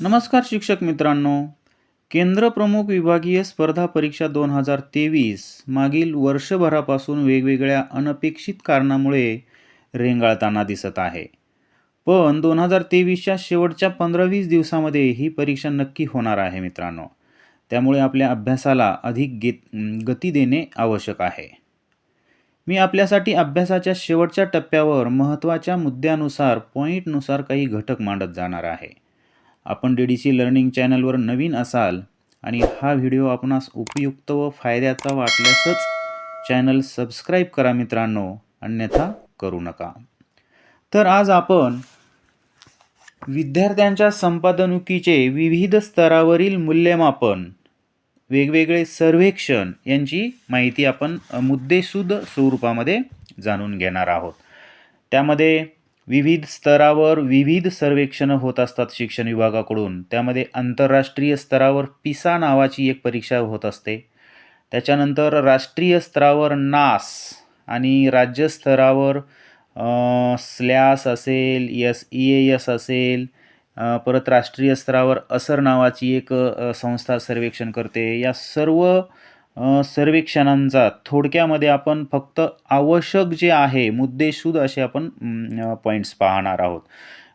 नमस्कार शिक्षक मित्रांनो. केंद्र प्रमुख विभागीय स्पर्धा परीक्षा दोन हजार तेवीस मागील वर्षभरापासून वेगवेगळ्या अनपेक्षित कारणामुळे रेंगाळताना दिसत आहे. पण दोन हजार तेवीसच्या शेवटच्या पंधरा वीस दिवसामध्ये ही परीक्षा नक्की होणार आहे मित्रांनो. त्यामुळे आपल्या अभ्यासाला अधिक गे गती देणे आवश्यक आहे. मी आपल्यासाठी अभ्यासाच्या शेवटच्या टप्प्यावर महत्त्वाच्या मुद्द्यानुसार पॉईंटनुसार काही घटक मांडत जाणार आहे. आपण डी डी सी लर्निंग चॅनलवर नवीन असाल आणि हा व्हिडिओ आपणास उपयुक्त व फायद्याचा वाटल्यासच चॅनल सबस्क्राईब करा मित्रांनो अन्यथा करू नका. तर आज आपण विद्यार्थ्यांच्या संपादनुकीचे विविध स्तरावरील मूल्यमापन वेगवेगळे सर्वेक्षण यांची माहिती आपण मुद्देसूद स्वरूपामध्ये जाणून घेणार आहोत. त्यामध्ये विविध स्तरावर विविध सर्वेक्षणं होत असतात शिक्षण विभागाकडून. त्यामध्ये आंतरराष्ट्रीय स्तरावर पिसा नावाची एक परीक्षा होत असते. त्याच्यानंतर राष्ट्रीय स्तरावर नास आणि राज्यस्तरावर स्लॅस असेल यस ई ए एस असेल परत राष्ट्रीय स्तरावर असर नावाची एक संस्था सर्वेक्षण करते. या सर्व सर्वेक्षणांचा थोडक्यामध्ये आपण फक्त आवश्यक जे आहे मुद्देशुद्ध असे आपण पॉईंट्स पाहणार आहोत.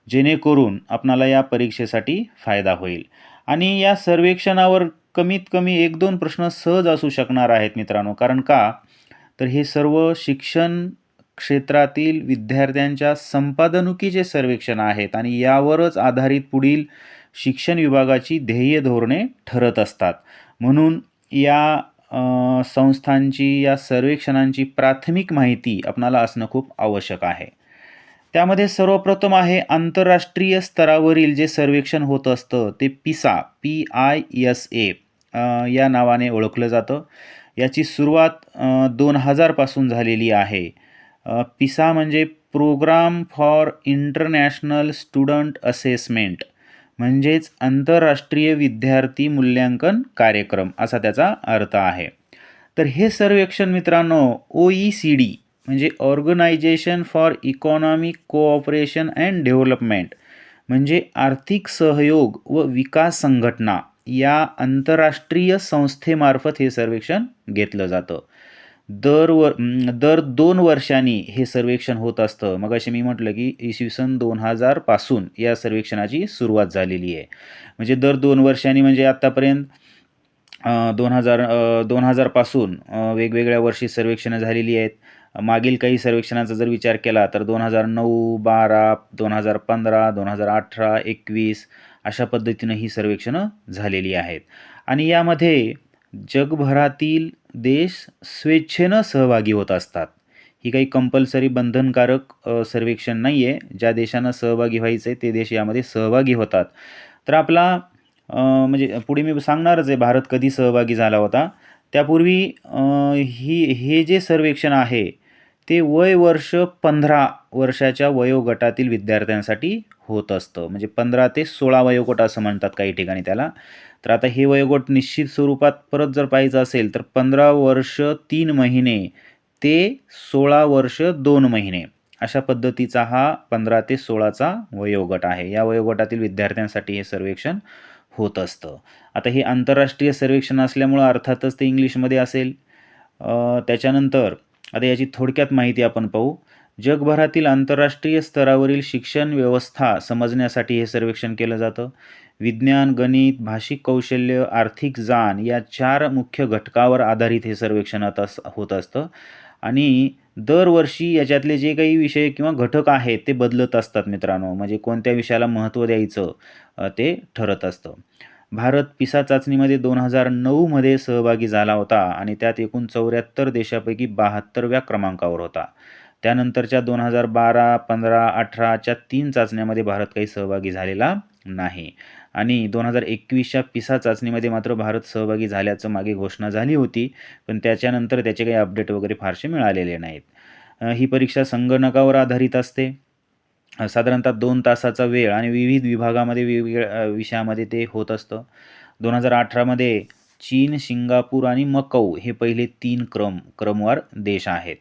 जेणेकरून आपणाला या परीक्षेसाठी फायदा होईल. आणि या सर्वेक्षणावर कमीत कमी एक दोन प्रश्न सहज असू शकणार आहेत मित्रांनो. कारण का? तर हे सर्व शिक्षण क्षेत्रातील विद्यार्थ्यांच्या संपादनुकीचे सर्वेक्षण आहेत आणि यावरच आधारित पुढील शिक्षण विभागाची ध्येय धोरणे ठरत असतात. म्हणून या संस्थांची या सर्वेक्षणांची प्राथमिक माहिती आपणाला असणं खूप आवश्यक आहे. त्यामध्ये सर्वप्रथम आहे आंतरराष्ट्रीय स्तरावरील जे सर्वेक्षण होत असतं ते पिसा पी आय एस ए या नावाने ओळखलं जातं. याची सुरुवात दोन हजारपासून झालेली आहे. पिसा म्हणजे programme for international student assessment. म्हणजेच आंतरराष्ट्रीय विद्यार्थी मूल्यांकन कार्यक्रम असा त्याचा अर्थ आहे. तर हे सर्वेक्षण मित्रांनो ओ ई सी डी म्हणजे organisation for economic cooperation and development म्हणजे आर्थिक सहयोग व विकास संघटना या आंतरराष्ट्रीय संस्थेमार्फत हे सर्वेक्षण घेतलं जातं. दर व दर दोन वर्षांनी हे सर्वेक्षण होत असतं. मग असे मी म्हटलं की इसवी सन दोन हजारपासून या सर्वेक्षणाची सुरुवात झालेली आहे. म्हणजे दर दोन वर्षांनी म्हणजे आत्तापर्यंत दोन हजार दोन हजारपासून वेगवेगळ्या वर्षी सर्वेक्षणं झालेली आहेत. मागील काही सर्वेक्षणाचा जर विचार केला तर दोन हजार नऊ बारा दोन हजार पंधरा दोन हजार अठरा एकवीस अशा पद्धतीनं ही सर्वेक्षणं झालेली आहेत. आणि यामध्ये जगभरातील देश स्वेच्छेनं सहभागी होत असतात. ही काही कंपल्सरी बंधनकारक सर्वेक्षण नाही आहे ज्या देशांना सहभागी व्हायचं आहे ते देश यामध्ये सहभागी होतात. तर आपला म्हणजे पुढे मी सांगणारच आहे भारत कधी सहभागी झाला होता. त्यापूर्वी ही हे जे सर्वेक्षण आहे ते वय वर्ष पंधरा वर्षाच्या वयोगटातील विद्यार्थ्यांसाठी होत असतं. म्हणजे पंधरा ते सोळा वयोगट असं म्हणतात काही ठिकाणी त्याला. तर आता हे वयोगट निश्चित स्वरूपात परत जर पाहायचं असेल तर पंधरा वर्ष तीन महिने ते सोळा वर्ष दोन महिने अशा पद्धतीचा हा पंधरा ते सोळाचा वयोगट आहे. या वयोगटातील विद्यार्थ्यांसाठी हे सर्वेक्षण होत असतं. आता हे आंतरराष्ट्रीय सर्वेक्षण असल्यामुळं अर्थातच ते इंग्लिशमध्ये असेल. त्याच्यानंतर आता याची थोडक्यात माहिती आपण पाहू. जगभरातील आंतरराष्ट्रीय स्तरावरील शिक्षण व्यवस्था समजण्यासाठी हे सर्वेक्षण केलं जातं. विज्ञान गणित भाषिक कौशल्य आर्थिक जाण या चार मुख्य घटकावर आधारित हे सर्वेक्षण आता अस- होत असतं. आणि दरवर्षी याच्यातले जे काही विषय किंवा घटक आहेत ते बदलत असतात मित्रांनो. म्हणजे कोणत्या विषयाला महत्त्व द्यायचं ते ठरत असतं. भारत पिसा चाचणीमध्ये दोन हजार नऊमध्ये सहभागी झाला होता आणि त्यात एकूण चौऱ्याहत्तर देशापैकी बहात्तरव्या क्रमांकावर होता. त्यानंतरच्या दोन हजार बारा पंधरा अठराच्या तीन चाचण्यामध्ये भारत काही सहभागी झालेला नाही. आणि दोन हजार एकवीसच्या पिसा चाचणीमध्ये मात्र भारत सहभागी झाल्याचं मागे घोषणा झाली होती पण त्याच्यानंतर त्याचे काही अपडेट वगैरे फारसे मिळालेले नाहीत. ही परीक्षा संगणकावर आधारित असते. साधारणतः दोन तासाचा वेळ आणि विविध विभागामध्ये वेगवेगळ्या विषयामध्ये ते होत असतं. दोन हजार अठरामध्ये चीन सिंगापूर आणि मकाऊ हे पहिले तीन क्रम क्रमवार देश आहेत.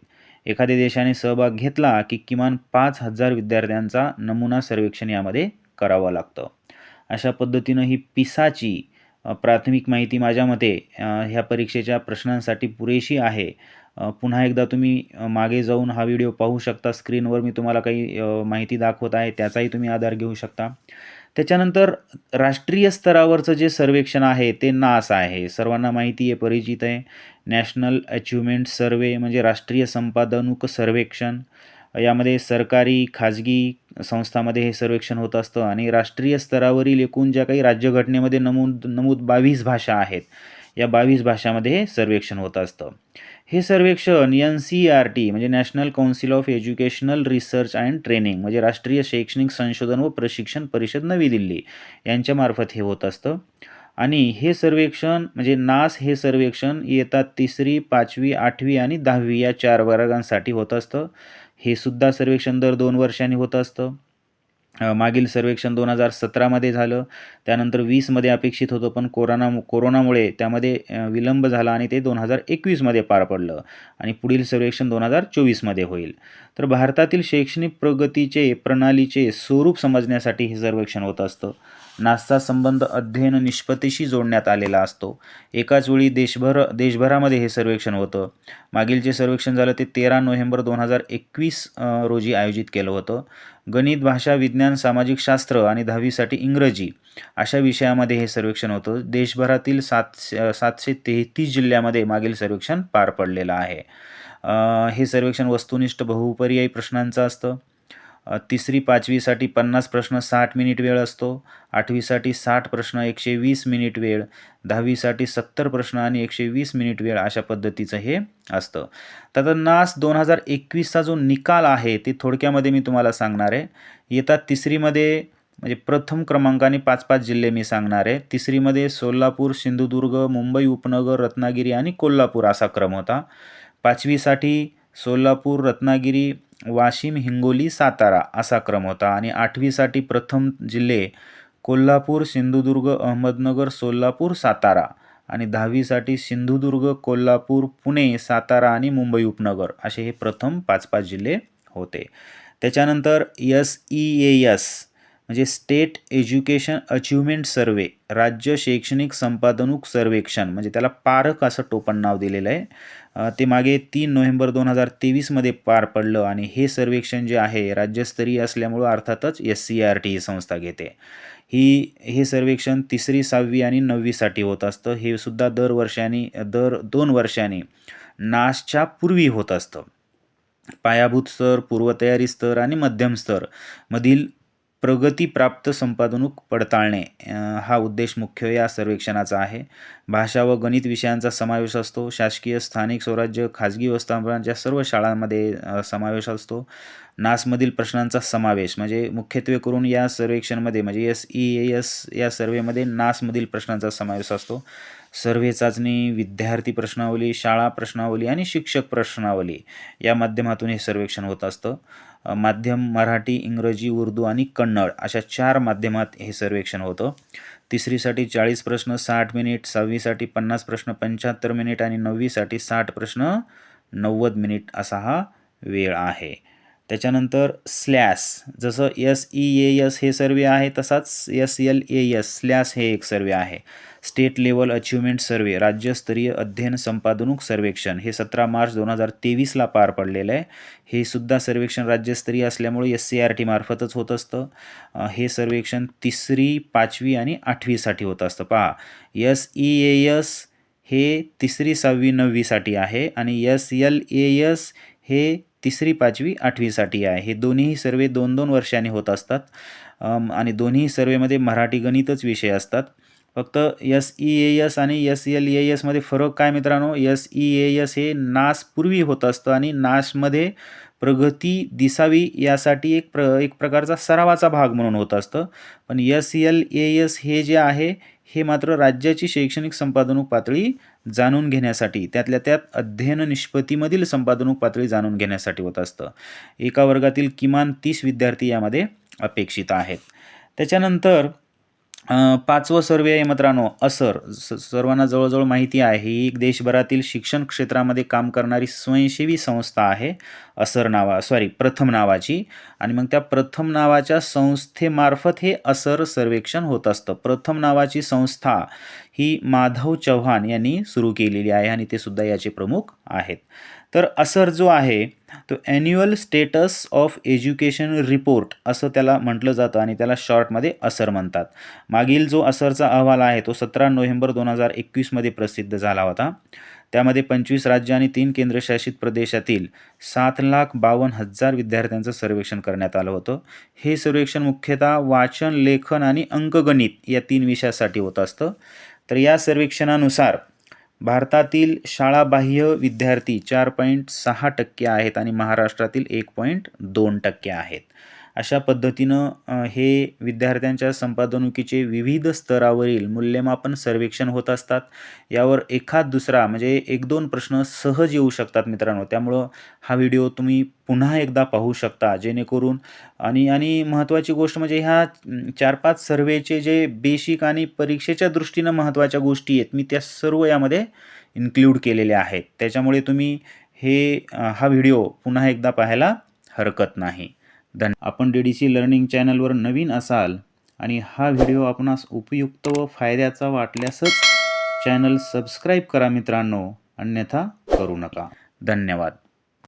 एखाद्या देशाने सहभाग घेतला की किमान पाच हजार विद्यार्थ्यांचा नमुना सर्वेक्षण यामध्ये करावं लागतं. अशा पद्धतीनं ही पिसाची प्राथमिक माहिती माझ्या मते ह्या परीक्षेच्या प्रश्नांसाठी पुरेशी आहे. पुन्हा एकदा तुम्ही मागे जाऊन हा व्हिडिओ पाहू शकता. स्क्रीनवर मी तुम्हाला काही माहिती दाखवत आहे त्याचाही तुम्ही आधार घेऊ शकता. त्याच्यानंतर राष्ट्रीय स्तरावरचं जे सर्वेक्षण आहे ते नास आहे. सर्वांना माहिती आहे परिचित आहे. नॅशनल अचिव्हमेंट सर्वे म्हणजे राष्ट्रीय संपादनुक सर्वेक्षण. यामध्ये सरकारी खाजगी संस्थामध्ये हे सर्वेक्षण होत असतं आणि राष्ट्रीय स्तरावरील एकूण ज्या काही राज्यघटनेमध्ये नमूद नमूद बावीस भाषा आहेत या बावीस भाषामध्ये हे सर्वेक्षण होत असतं. हे सर्वेक्षण एन सी आर टी म्हणजे national council of educational research and training म्हणजे राष्ट्रीय शैक्षणिक संशोधन व प्रशिक्षण परिषद नवी दिल्ली यांच्यामार्फत हे होत असतं. आणि हे सर्वेक्षण म्हणजे नास हे सर्वेक्षण येतात तिसरी पाचवी आठवी आणि दहावी या चार वर्गांसाठी होत असतं. हे सुद्धा सर्वेक्षण दर दोन वर्षांनी होत असतं. मागील सर्वेक्षण दोन हजार सतरामध्ये झालं. त्यानंतर वीसमध्ये अपेक्षित होतं पण कोरोना कोरोनामुळे त्यामध्ये विलंब झाला आणि ते दोन हजार एकवीसमध्ये पार पडलं आणि पुढील सर्वेक्षण दोन हजार चोवीसमध्ये होईल. तर भारतातील शैक्षणिक प्रगतीचे प्रणालीचे स्वरूप समजण्यासाठी हे सर्वेक्षण होत असतं. नासचा संबंध अध्ययन निष्पत्तीशी जोडण्यात आलेला असतो. एकाच वेळी देशभर देशभरामध्ये हे सर्वेक्षण होतं. मागील जे सर्वेक्षण झालं ते तेरा नोव्हेंबर दोन हजार एकवीस रोजी आयोजित केलं होतं. गणित भाषा विज्ञान सामाजिक शास्त्र आणि दहावीसाठी इंग्रजी अशा विषयामध्ये हे सर्वेक्षण होतं. देशभरातील सात सातशे तेहतीस जिल्ह्यामध्ये मागील सर्वेक्षण पार पडलेलं आहे. हे सर्वेक्षण वस्तुनिष्ठ बहुपर्यायी प्रश्नांचं असतं. तिसरी पाचवीसाठी पन्नास प्रश्न साठ मिनिट वेळ असतो. आठवीसाठी साठ प्रश्न एकशे वीस मिनिट वेळ. दहावीसाठी सत्तर प्रश्न आणि एकशे वीस मिनिट वेळ अशा पद्धतीचं हे असतं. तर नास दोन हजार एकवीसचा जो निकाल आहे ते थोडक्यामध्ये मी तुम्हाला सांगणार आहे. येतात तिसरीमध्ये म्हणजे प्रथम क्रमांकाने पाच पाच जिल्हे मी सांगणार आहे. तिसरीमध्ये सोलापूर सिंधुदुर्ग मुंबई उपनगर रत्नागिरी आणि कोल्हापूर असा क्रम होता. पाचवीसाठी सोलापूर रत्नागिरी वाशिम हिंगोली सातारा असा क्रम होता. आणि आठवीसाठी प्रथम जिल्हे कोल्हापूर सिंधुदुर्ग अहमदनगर सोलापूर सातारा. आणि दहावीसाठी सिंधुदुर्ग कोल्हापूर पुणे सातारा आणि मुंबई उपनगर असे हे प्रथम पाच पाच जिल्हे होते. त्याच्यानंतर यस ई ए यस म्हणजे स्टेट एज्युकेशन अचिव्हमेंट सर्वे राज्य शैक्षणिक संपादनूक सर्वेक्षण म्हणजे त्याला पारक असं टोपण नाव दिलेलं आहे. ते मागे तीन नोव्हेंबर दोन हजार तेवीसमध्ये पार पडलं आणि हे सर्वेक्षण जे आहे राज्यस्तरीय असल्यामुळं अर्थातच एस सी आर टी ही संस्था घेते. ही हे सर्वेक्षण तिसरी सहावी आणि नववीसाठी होत असतं. हे सुद्धा दर वर्षांनी दर दोन वर्षांनी नाशच्या पूर्वी होत असतं. पायाभूत स्तर पूर्वतयारी स्तर आणि मध्यम स्तर मधील प्रगतीप्राप्त संपादनूक पडताळणे हा उद्देश मुख्य या सर्वेक्षणाचा आहे. भाषा व गणित विषयांचा समावेश असतो. शासकीय स्थानिक स्वराज्य खाजगी व्यवस्थापनाच्या सर्व शाळांमध्ये समावेश असतो. नासमधील प्रश्नांचा समावेश म्हणजे मुख्यत्वे करून या सर्वेक्षणमध्ये म्हणजे एस ई एस या सर्वेमध्ये नासमधील प्रश्नांचा समावेश असतो. सर्वे चाचणी विद्यार्थी प्रश्नावली शाळा प्रश्नावली आणि शिक्षक प्रश्नावली या माध्यमातून हे सर्वेक्षण होत असतं. माध्यम मराठी इंग्रजी उर्दू आणि कन्नड अशा चार माध्यमात हे सर्वेक्षण होतं. तिसरीसाठी चाळीस प्रश्न साठ मिनिट सहावीसाठी पन्नास प्रश्न पंच्याहत्तर मिनिट आणि नववीसाठी साठ प्रश्न नव्वद मिनिट असा हा वेळ आहे. त्याच्यानंतर स्लॅस जसं एस ई ए एस हे सर्वे आहे तसाच S L A S SLAS हे एक सर्वे आहे. स्टेट लेवल अचिव्हमेंट सर्वे राज्यस्तरीय अध्ययन संपादनूक सर्वेक्षण हे सतरा मार्च दोन हजार तेवीसला पार पडलेलं आहे. हे सुद्धा सर्वेक्षण राज्यस्तरीय असल्यामुळे एस सी आर टी मार्फतच होत असतं. हे सर्वेक्षण तिसरी पाचवी आणि आठवीसाठी होत असतं. पहा एस ई ए एस हे तिसरी सहावी नववीसाठी आहे आणि एस एल ए एस हे तिसरी पाचवी आठवीसाठी आहे. हे दोन्ही सर्वे दोन दोन वर्षांनी होत असतात. आणि दोन्ही सर्वेमध्ये मराठी गणितच विषय असतात. फक्त एस ई ए एस आणि एस एल ए एसमध्ये फरक काय मित्रांनो? एस ई ए एस हे नास पूर्वी होत असतं आणि नासमध्ये प्रगती दिसावी यासाठी एक प्र एक प्रकारचा सरावाचा भाग म्हणून होत असतं. पण एस एल ए एस हे जे आहे हे मात्र राज्याची शैक्षणिक संपादनूक पातळी जाणून घेण्यासाठी त्यातल्या त्यात अध्ययन निष्पत्तीमधील संपादनूक पातळी जाणून घेण्यासाठी होत असतं. एका वर्गातील किमान तीस विद्यार्थी यामध्ये अपेक्षित आहेत. त्याच्यानंतर पाचवं सर्वे आहे मित्रांनो असर. स सर्वांना जवळजवळ माहिती आहे ही एक देशभरातील शिक्षण क्षेत्रामध्ये काम करणारी स्वयंसेवी संस्था आहे असर नावा सॉरी प्रथम नावाची. आणि मग त्या प्रथम नावाच्या संस्थेमार्फत हे असर सर्वेक्षण होत असतं. प्रथम नावाची संस्था ही माधव चव्हाण यांनी सुरू केलेली आहे आणि ते सुद्धा याचे प्रमुख आहेत. तर असर जो आहे तो annual status of education report असं त्याला म्हटलं जातं आणि त्याला शॉर्टमध्ये असर म्हणतात. मागील जो असरचा अहवाल आहे तो सतरा नोव्हेंबर दोन हजार एकवीसमध्ये प्रसिद्ध झाला होता. त्यामध्ये पंचवीस राज्य आणि तीन केंद्रशासित प्रदेशातील सात लाख बावन्न हजार विद्यार्थ्यांचं सर्वेक्षण करण्यात आलं होतं. हे सर्वेक्षण मुख्यतः वाचन लेखन आणि अंकगणित या तीन विषयासाठी होत असतं. तर या सर्वेक्षणानुसार भारतातील शाळाबाह्य विद्यार्थी चार पॉईंट सहा टक्के आहेत आणि महाराष्ट्रातील एक पॉईंट दोन टक्के आहेत. अशा पद्धतीनं हे विद्यार्थ्यांच्या संपादनुकीचे विविध स्तरावरील मूल्यमापन सर्वेक्षण होत असतात. यावर एखाद दुसरा म्हणजे एक दोन प्रश्न सहज येऊ शकतात मित्रांनो. त्यामुळं हा व्हिडिओ तुम्ही पुन्हा एकदा पाहू शकता जेणेकरून आणि आणि महत्त्वाची गोष्ट म्हणजे ह्या चार पाच सर्वेचे जे बेसिक आणि परीक्षेच्या दृष्टीनं महत्त्वाच्या गोष्टी आहेत मी त्या सर्व यामध्ये इन्क्ल्यूड केलेल्या आहेत. त्याच्यामुळे तुम्ही हे हा व्हिडिओ पुन्हा एकदा पाहायला हरकत नाही. धन आपण डी डी सी लर्निंग चॅनलवर नवीन असाल आणि हा व्हिडिओ आपणास उपयुक्त व फायद्याचा वाटल्यासच चॅनल सबस्क्राईब करा मित्रांनो. अन्यथा करू नका. धन्यवाद.